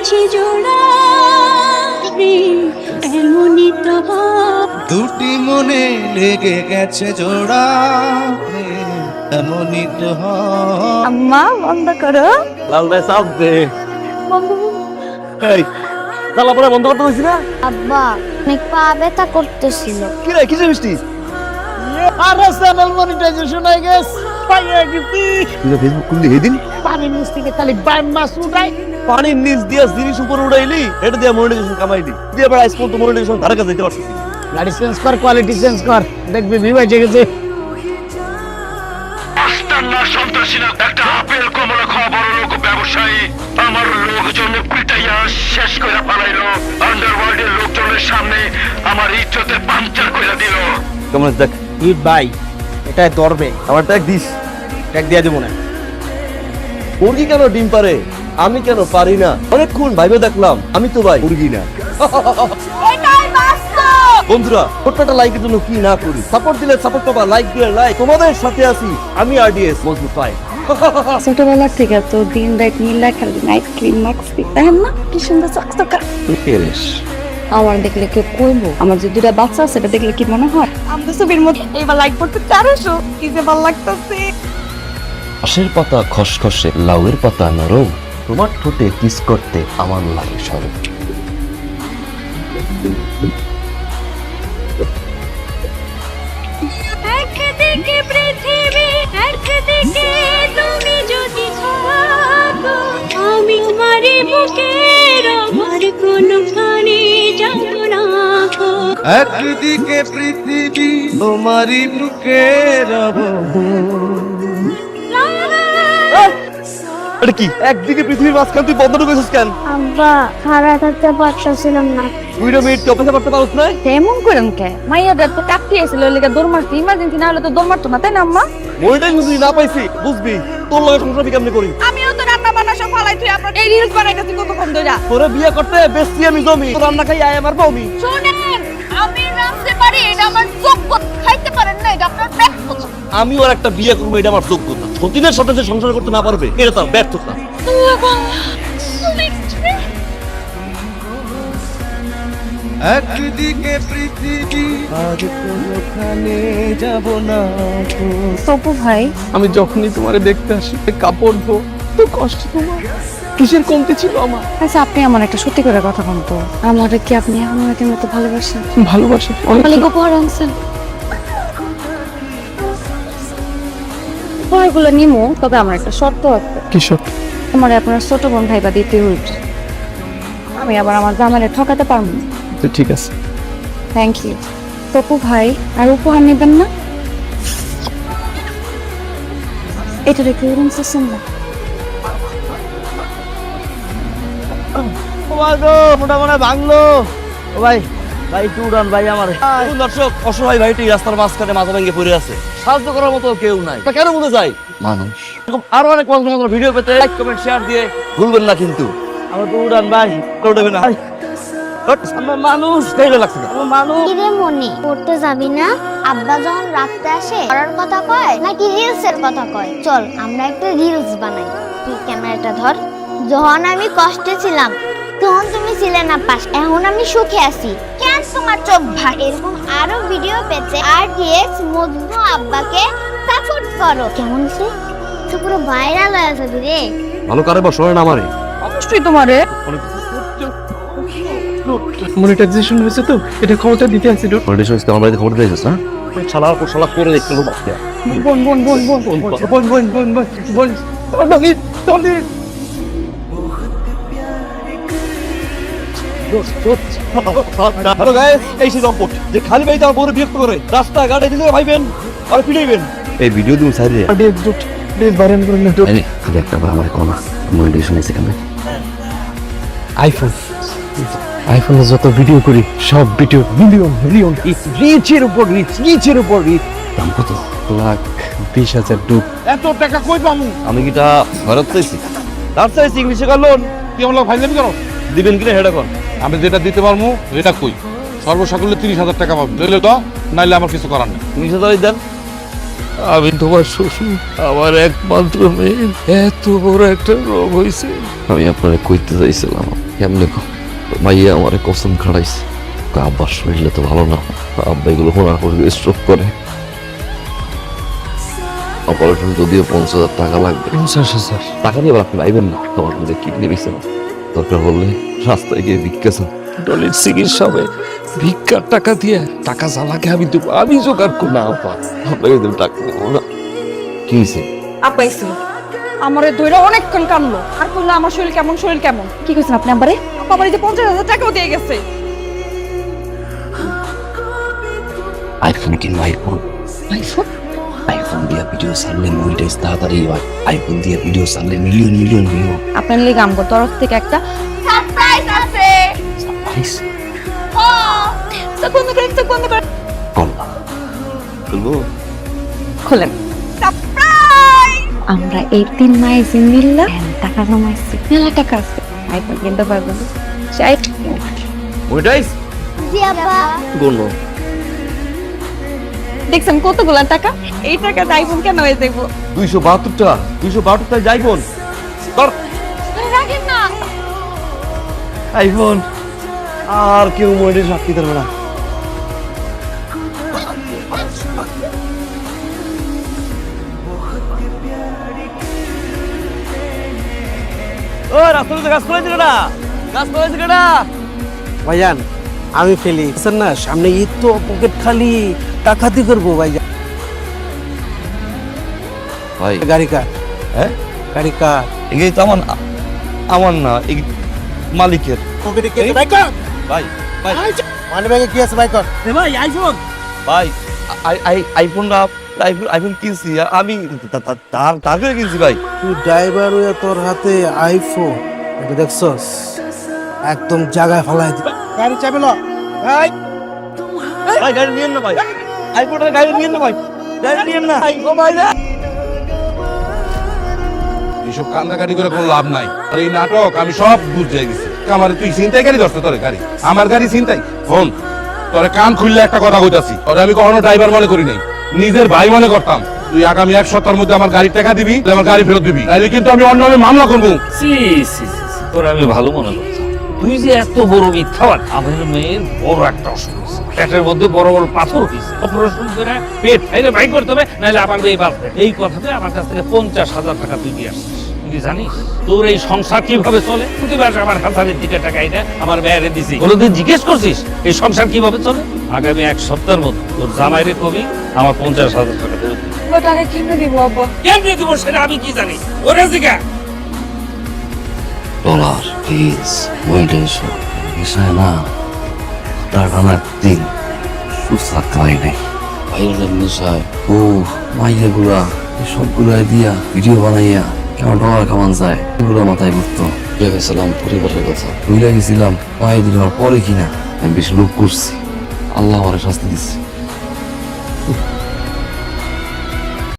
গেছে জোড়া এমনই তো দুটি মনে লেগে গেছে জোড়া এমনই তো। আম্মা বন্ধ করো। লাল ভাই চাপ দে। এই চালা পরে বন্ধ করতে বলছি না? আব্বা অনেক পা ব্যথা করতেছিল। কি রে কিসে মিষ্টি? আরে চ্যানেল মনিটাইজেশন হয়ে গেছে। পাইয়া গেছি তুই ফেসবুক খুললি এদিন পানির নিচ থেকে খালি বাইম মাছ উঠাই পানির নিচ দিয়া জিনিস উপর উড়াইলি এটা দিয়ে মনিটাইজেশন কামাইলি। দিয়ে এবার আইস পর্যন্ত মনিটাইজেশন ধারে কাছে দিতে পারছিস গাড়ি চেঞ্জ কর কোয়ালিটি চেঞ্জ কর দেখবি ভিভাই জেগেছে একটা আপেল কমলা খাওয়া বড় লোক ব্যবসায়ী। আমার লোকজন পিটাইয়া শেষ করে পালাইলো আন্ডারওয়ার্ল্ডের লোকজনের সামনে আমার পাঞ্চার করে দিল। কেমন দেখ? ইট ভাই এটা ধরবে। আমার ট্যাগ দিস। ট্যাগ দিয়ে দেবো না। মুরগি কেন ডিম পারে? আমি কেন পারি না? অনেকক্ষণ ভাইবে দেখলাম আমি তো ভাই মুরগি না। বন্ধুরা ছোট্ট লাইকের জন্য কি না করি? সাপোর্ট দিলে সাপোর্ট পাবা লাইক দিলে লাইক তোমাদের সাথে আছি আমি আরডিএস মজবুত পাই। ছোটবেলার থেকে তো দিন রাত নীলা খালি নাইট ক্রিম মাখছি দেখেন না কি সুন্দর চকচকা আমার দেখলে কেউ কইবো? আমার যে দুটা বাচ্চা আছে সেটা দেখলে কি মনে হয়? আমাদের ছবির মধ্যে এবার লাইক করতে চারশো কি যে ভালো লাগতেছে। ঘাসের পাতা খসখসে লাউয়ের পাতা নরম। তোমার ঠোঁটে কিস করতে আমার লাগে সরব। একদিকে পৃথিবী একদিকে তুমি যদি থাকো আমি তোমারই বুকের আমার কোনো খানে যাব না গো। একদিকে পৃথিবী তোমারই বুকে রব এটা কি? একদিকে পৃথিবীর মাঝখান তুই বন্ধ ঢুকেছিস কেন? আব্বা খাড়া থাকতে না। দুইটা মিনিট অপেক্ষা করতে পারছ না তেমন করেন কে? তো এসেছিল লেগে ইমার্জেন্সি না হলে তো দৌড় মারতো না তাই না আম্মা? মনিটাইজ যদি না পাইছি বুঝবি? তোর লগে সংসার আমি কেমনে করি? আমিও তো রান্না বান্না সব ফালাই তুই আপনার এই রিলস বানাইতেছি কতক্ষণ ধরে তোরে বিয়ে করতে বেশি আমি জমি তোর রান্না খাই আয় আমার বমি। শুনেন আমি রাঁধতে পারি এটা আমার যোগ্যতা খাইতে পারেন না এটা আপনার ব্যর্থতা। আমি ওর একটা বিয়ে করব এটা আমার যোগ্যতা। সতীনের সাথে যে সংসার করতে না পারবে এটা তার ব্যর্থতা। একদিকে পৃথিবী আর কোনোখানে যাব না গো। ভাই আমি যখনই তোমারে দেখতে আসি কাপড় ধো তো কষ্ট তোমার। কিসের কমতি ছিল আমার? আচ্ছা আপনি আমার একটা সত্যি করে কথা বলতো আমার কি আপনি আমাকে মতো ভালোবাসেন? ভালোবাসেন অনেক খালি গোপর উপহারগুলো নিমো তবে আমার একটা শর্ত আছে। কিশোর আমার আপনার ছোট বোন ভাইবা দিতে হইবে। আমি আবার আমার জামাইলে ঠকাতে পারব না। তো ঠিক আছে। থ্যাংক ইউ তপু ভাই আর উপহার নেবেন না? এটা রেখে উড়ুন না? মোটা মনে ভাঙলো। ও ভাই ভাই একটু উড়ান ভাই আমার। দর্শক অসহায় ভাইটি রাস্তার মাঝখানে মাথা ভেঙে পড়ে আছে। সাহায্য করার মতো কেউ নাই। তা কেন মনে যায়? মানুষ। এরকম আরও অনেক মানুষ ভিডিও পেতে লাইক কমেন্ট শেয়ার দিয়ে ভুলবেন না কিন্তু। আমার তো উড়ান ভাই উঠবে না। মানুষ। লাগছে মানুষ। মনি। পড়তে যাবি না? আব্বা যখন রাখতে আসে পড়ার কথা কয় নাকি রিলস এর কথা কয়? চল আমরা একটা রিলস বানাই। তুই ক্যামেরাটা ধর। যখন আমি কষ্টে ছিলাম তখন তুমি ছিলে না পাশ এখন আমি সুখে আছি কেন তোমার চোখ ভাই এরকম আরও ভিডিও পেতে আর ডিএক্স মজনু আব্বাকে সাপোর্ট করো কেমন সে তো পুরো ভাইরাল হয়ে আছে রে ভালো করে বসো না আমারে অবশ্যই তোমারে মনিটাইজেশন হয়েছে তো এটা ক্ষমতা দিতে আছে তো মনিটাইজেশন আমার বাড়িতে খবর দিয়েছিস না শালার পর শালা করে দেখতে লোক বাচ্চা বোন বোন বোন বোন বোন বোন বোন বোন বোন বোন টনি টনি হ্যালো গাইস এই সেই লম্পট যে খালি ভাই তার বউরে বিরক্ত করে রাস্তা ঘাটে দিলে ভাইবেন আর পিটাইবেন এই ভিডিও তুমি সাইড রে ডেট ডুট ডেট বারেন করে না খালি একটা বার আমার এসে কেমন? আইফোন আইফোনে যত ভিডিও করি সব ভিডিও মিলিয়ন মিলিয়ন রিচের উপর রিচ রিচের উপর রিচ দাম কত? লাখ বিশ হাজার ডুব এত টাকা কই পামু আমি কিটা ভারত চাইছি? তার চাইছি ইংলিশে কার লোন কি আমরা ফাইলামি করো? দিবেন কিনা হেডা কর আমি যেটা দিতে পারব এটা কই? সর্বসাকুল্যে তিরিশ হাজার টাকা পাবো। দিলে তো নাইলে আমার কিছু করার নেই। উনিশ হাজারই দেন। আমি তোমার শ্বশুর আমার একমাত্র মেয়ের এত বড় একটা রোগ হয়েছে আমি আপনারে কইতে চাইছিলাম কেমনে কো? মাইয়া আমারে কসম খাড়াইছে। আব্বার শরীরে তো ভালো না। আব্বা এগুলো হোনা করে স্ট্রোক করে। অপারেশন যদিও পঞ্চাশ হাজার টাকা লাগবে। পঞ্চাশ হাজার। টাকা নিয়ে আবার আপনি পাইবেন না। তোমার মধ্যে কিডনি বেছে না দরকার বললে রাস্তায় গিয়ে ভিক্ষা ডলির চিকিৎসা হবে ভিক্ষার টাকা দিয়ে টাকা জ্বালাকে আমি দেবো আমি জোগাড় করব। না আপা আপনাকে তুমি টাকা দেবো না। কি হয়েছে? আপা এসেছিল আমার দইরা অনেকক্ষণ কামলো আর বলল আমার শরীর কেমন শরীর কেমন? কি কইছেন আপনি আমারে আপা বাড়িতে পঞ্চাশ হাজার টাকাও দিয়ে গেছে। আইফোন কিনবো আইফোন। আইফোন? আইফোন দিয়ে ভিডিও ছাড়লে মনিটাইজ তাড়াতাড়ি হয়। আইফোন দিয়ে ভিডিও ছাড়লে মিলিয়ন মিলিয়ন ভিউ আপনার লেগে আমগো তরফ থেকে একটা সারপ্রাইজ আছে। আইস চোখ বন্ধ করে চোখ বন্ধ করে কল্লা বলব খোলেন। আমরা এই তিন মাস মিললা টাকা জমাইছি মেলা টাকা আছে। আইফোন কিনতে পারব না। চাই মনিটাইজ জি আব্বা। কোনো দেখছেন কতগুলা টাকা? এই টাকাটা আইফোন কেন হয়ে যাব দুইশো বাহাত্তর টাকা দুইশো বাহাত্তর টাকা রাখেন না। আইফোন আর কেউ মনে সাক্ষী দেবে না। ও রাস্তা গাছ দিকে না গাছ ফলাই দিকে না ভাইজান আমি ফেলি। বুঝছেন না সামনে ঈদ তো পকেট খালি টাকাতি করব ভাইজান ভাই। গাড়ি কার? হ্যাঁ? গাড়ি কার? এই তো আমার আমার না মালিকের। পকেটে কে আছে? কর! ভাই ভাই। মানে ব্যাগে কি আছে? বাইক কর। এ ভাই আইফোন। ভাই আই আই আইফোনটা আইফোন আইফোন কিনছি। আমি তার তার করে কিনছি ভাই। তুই ড্রাইভার হয়ে তোর হাতে আইফোন। এটা দেখছস? একদম জায়গায় ফলাই দিবে। গাড়ি চাবি ল ভাই ভাই গাড়ি নিয়েন না ভাই গাড়ি নিয়েন না ভাই গাড়ি নিয়েন না ও ভাই না এইসব কান্দাকাটি করে কোনো লাভ নাই আর এই নাটক আমি সব বুঝে গেছি আমার তুই চিন্তাই গাড়ি ধরছে তোর গাড়ি আমার গাড়ি চিন্তাই ফোন তোরে কান খুললে একটা কথা কইতাছি তোরে আমি কখনো ড্রাইভার মনে করি নাই নিজের ভাই মনে করতাম তুই আগামী এক সপ্তাহের মধ্যে আমার গাড়ির টাকা দিবি আমার গাড়ি ফেরত দিবি তাইলে কিন্তু আমি অন্য মামলা করব তোর আমি ভালো মনে করতাম তুই যে এত বড় মিথ্যাবাদ আমার মেয়ের বড় একটা অসুখ হয়েছে। পেটের মধ্যে বড় বড় পাথর হয়েছে। অপারেশন করে পেট ফাইলে বাই করতে হবে নাহলে আমার মেয়ে বাঁচবে। এই কথাতে আমার কাছ থেকে পঞ্চাশ হাজার টাকা তুই দিয়ে আসছিস। তুই জানিস? তোর এই সংসার কীভাবে চলে? প্রতিবার আমার হাজারের দিকে টাকা এটা আমার মেয়েরে দিছি। কোনোদিন জিজ্ঞেস করছিস এই সংসার কীভাবে চলে? আগামী এক সপ্তাহের মধ্যে তোর জামাইরে কবি আমার পঞ্চাশ হাজার টাকা দিবি। টাকা দিব আব্বা? কেমনে দিব সেটা আমি কি জানি? ওরে জিগা ডলার প্লিজ মনিটাইজ বিষয় না দিন সুস্থ খাই নাই ভাইরাল নেশায় ও মাইয়া গুলা দিয়া ভিডিও বানাইয়া কেমন ডলার কামান যায় এগুলো মাথায় ঘুরতো ভেবেছিলাম পরিবারের কথা ভুলে গেছিলাম পায়ে দিলাম পরে কিনা আমি বেশি লোক করছি আল্লাহ আমার শাস্তি দিচ্ছে